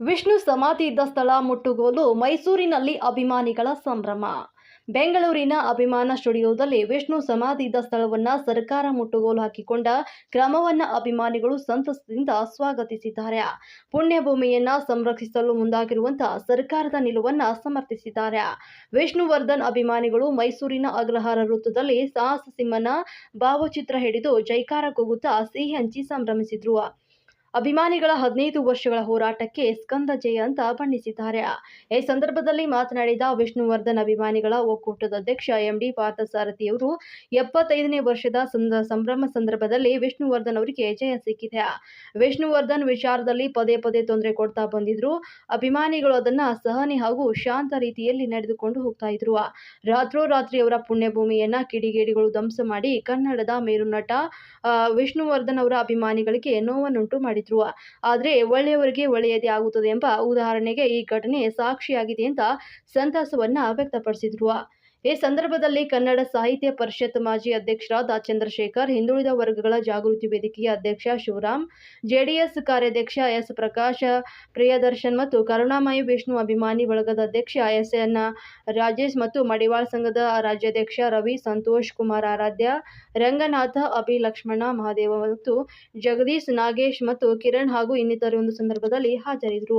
ವಿಷ್ಣು ಸಮಾಧಿ ಇದ್ದ ಸ್ಥಳ ಮುಟ್ಟುಗೋಲು ಮೈಸೂರಿನಲ್ಲಿ ಅಭಿಮಾನಿಗಳ ಸಂಭ್ರಮ. ಬೆಂಗಳೂರಿನ ಅಭಿಮಾನ ಸ್ಟುಡಿಯೋದಲ್ಲಿ ವಿಷ್ಣು ಸಮಾಧಿ ಇದ್ದ ಸ್ಥಳವನ್ನ ಸರ್ಕಾರ ಮುಟ್ಟುಗೋಲು ಹಾಕಿಕೊಂಡ ಕ್ರಮವನ್ನ ಅಭಿಮಾನಿಗಳು ಸಂತಸದಿಂದ ಸ್ವಾಗತಿಸಿದ್ದಾರೆ. ಪುಣ್ಯಭೂಮಿಯನ್ನ ಸಂರಕ್ಷಿಸಲು ಮುಂದಾಗಿರುವಂತಹ ಸರ್ಕಾರದ ನಿಲುವನ್ನ ಸಮರ್ಥಿಸಿದ್ದಾರೆ. ವಿಷ್ಣುವರ್ಧನ್ ಅಭಿಮಾನಿಗಳು ಮೈಸೂರಿನ ಅಗ್ರಹಾರ ವೃತ್ತದಲ್ಲಿ ಸಾಹಸ ಸಿಂಹನ ಭಾವಚಿತ್ರ ಹಿಡಿದು ಜೈಕಾರ ಕೂಗುತ್ತಾ ಸಿಹಿ ಹಂಚಿ ಸಂಭ್ರಮಿಸಿದ್ರು. ಅಭಿಮಾನಿಗಳ ಹದಿನೈದು ವರ್ಷಗಳ ಹೋರಾಟಕ್ಕೆ ಸ್ಕಂದ ಜಯ ಅಂತ ಬಣ್ಣಿಸಿದ್ದಾರೆ. ಈ ಸಂದರ್ಭದಲ್ಲಿ ಮಾತನಾಡಿದ ವಿಷ್ಣುವರ್ಧನ್ ಅಭಿಮಾನಿಗಳ ಒಕ್ಕೂಟದ ಅಧ್ಯಕ್ಷ ಎಂಡಿ ಪಾರ್ಥಸಾರಥಿಯವರು ಎಪ್ಪತ್ತೈದನೇ ವರ್ಷದ ಸಂಭ್ರಮ ಸಂದರ್ಭದಲ್ಲಿ ವಿಷ್ಣುವರ್ಧನ್ ಅವರಿಗೆ ಜಯ ಸಿಕ್ಕಿದೆ. ವಿಷ್ಣುವರ್ಧನ್ ವಿಚಾರದಲ್ಲಿ ಪದೇ ಪದೇ ತೊಂದರೆ ಕೊಡ್ತಾ ಬಂದಿದ್ರು. ಅಭಿಮಾನಿಗಳು ಅದನ್ನ ಸಹನೆ ಹಾಗೂ ಶಾಂತ ರೀತಿಯಲ್ಲಿ ನಡೆದುಕೊಂಡು ಹೋಗ್ತಾ ಇದ್ರು. ರಾತ್ರೋರಾತ್ರಿ ಅವರ ಪುಣ್ಯಭೂಮಿಯನ್ನ ಕಿಡಿಗೇಡಿಗಳು ಧ್ವಂಸ ಮಾಡಿ ಕನ್ನಡದ ಮೇರುನಟ ವಿಷ್ಣುವರ್ಧನ್ ಅವರ ಅಭಿಮಾನಿಗಳಿಗೆ ನೋವನ್ನುಂಟು ಮಾಡಿದ್ರು. ಆದರೆ ಒಳ್ಳೆಯವರಿಗೆ ಒಳ್ಳೆಯದೇ ಆಗುತ್ತದೆ ಎಂಬ ಉದಾಹರಣೆಗೆ ಈ ಘಟನೆ ಸಾಕ್ಷಿಯಾಗಿದೆ ಅಂತ ಸಂತಸವನ್ನ ವ್ಯಕ್ತಪಡಿಸಿದ್ರು. ಈ ಸಂದರ್ಭದಲ್ಲಿ ಕನ್ನಡ ಸಾಹಿತ್ಯ ಪರಿಷತ್ ಮಾಜಿ ಅಧ್ಯಕ್ಷರಾದ ಚಂದ್ರಶೇಖರ್ ಹಿಂದುಳಿದ ವರ್ಗಗಳ ಜಾಗೃತಿ ವೇದಿಕೆಯ ಅಧ್ಯಕ್ಷ ಶಿವರಾಮ್, ಜೆಡಿಎಸ್ ಕಾರ್ಯಾಧ್ಯಕ್ಷ ಎಸ್ ಪ್ರಕಾಶ, ಪ್ರಿಯದರ್ಶನ್ ಮತ್ತು ಕರುಣಾಮಯಿ ವಿಷ್ಣು ಅಭಿಮಾನಿ ಬಳಗದ ಅಧ್ಯಕ್ಷ ಎಸ್ ಎನ್ ರಾಜೇಶ್ ಮತ್ತು ಮಡಿವಾಳ ಸಂಘದ ರಾಜ್ಯಾಧ್ಯಕ್ಷ ರವಿ ಸಂತೋಷ್ ಕುಮಾರ್ ಆರಾಧ್ಯ, ರಂಗನಾಥ ಅಭಿ ಲಕ್ಷ್ಮಣ ಮಹಾದೇವ ಮತ್ತು ಜಗದೀಶ್ ನಾಗೇಶ್ ಮತ್ತು ಕಿರಣ್ ಹಾಗೂ ಇನ್ನಿತರ ಒಂದು ಸಂದರ್ಭದಲ್ಲಿ ಹಾಜರಿದ್ದರು.